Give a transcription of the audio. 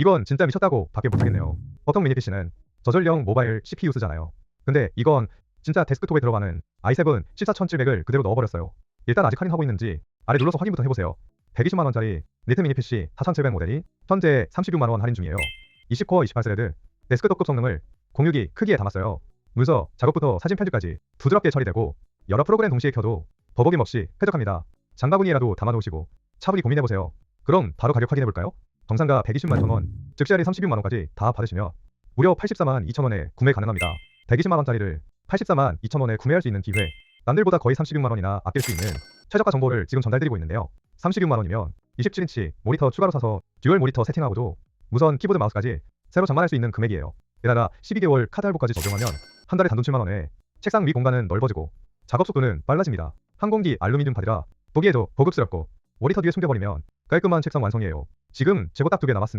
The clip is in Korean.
이건 진짜 미쳤다고 밖에 못하겠네요. 보통 미니 PC는 저전령 모바일 CPU 쓰잖아요. 근데 이건 진짜 데스크톱에 들어가는 i7 14700을 그대로 넣어버렸어요. 일단 아직 할인하고 있는지 아래 눌러서 확인부터 해보세요. 120만원짜리 니트 미니 PC 4700 모델이 현재 36만원 할인 중이에요. 20코어 28스레드 데스크톱급 성능을 공유기 크기에 담았어요. 문서, 작업부터 사진 편집까지 부드럽게 처리되고 여러 프로그램 동시에 켜도 버벅임 없이 쾌적합니다. 장바구니에라도 담아놓으시고 차분히 고민해보세요. 그럼 바로 가격 확인해볼까요? 정상가 120만 천원, 즉시 할인 36만원까지 다 받으시면 무려 84만 2천원에 구매 가능합니다. 120만원짜리를 84만 2천원에 구매할 수 있는 기회 남들보다 거의 36만원이나 아낄 수 있는 최저가 정보를 지금 전달드리고 있는데요. 36만원이면 27인치 모니터 추가로 사서 듀얼 모니터 세팅하고도 무선 키보드 마우스까지 새로 장만할 수 있는 금액이에요. 게다가 12개월 카드 할부까지 적용하면 한 달에 단돈 7만원에 책상 위 공간은 넓어지고 작업 속도는 빨라집니다. 항공기 알루미늄 바디라 보기에도 고급스럽고 모니터 뒤에 숨겨버리면 깔끔한 책상 완성이에요. 지금 재고 딱 두 개 남았습니다.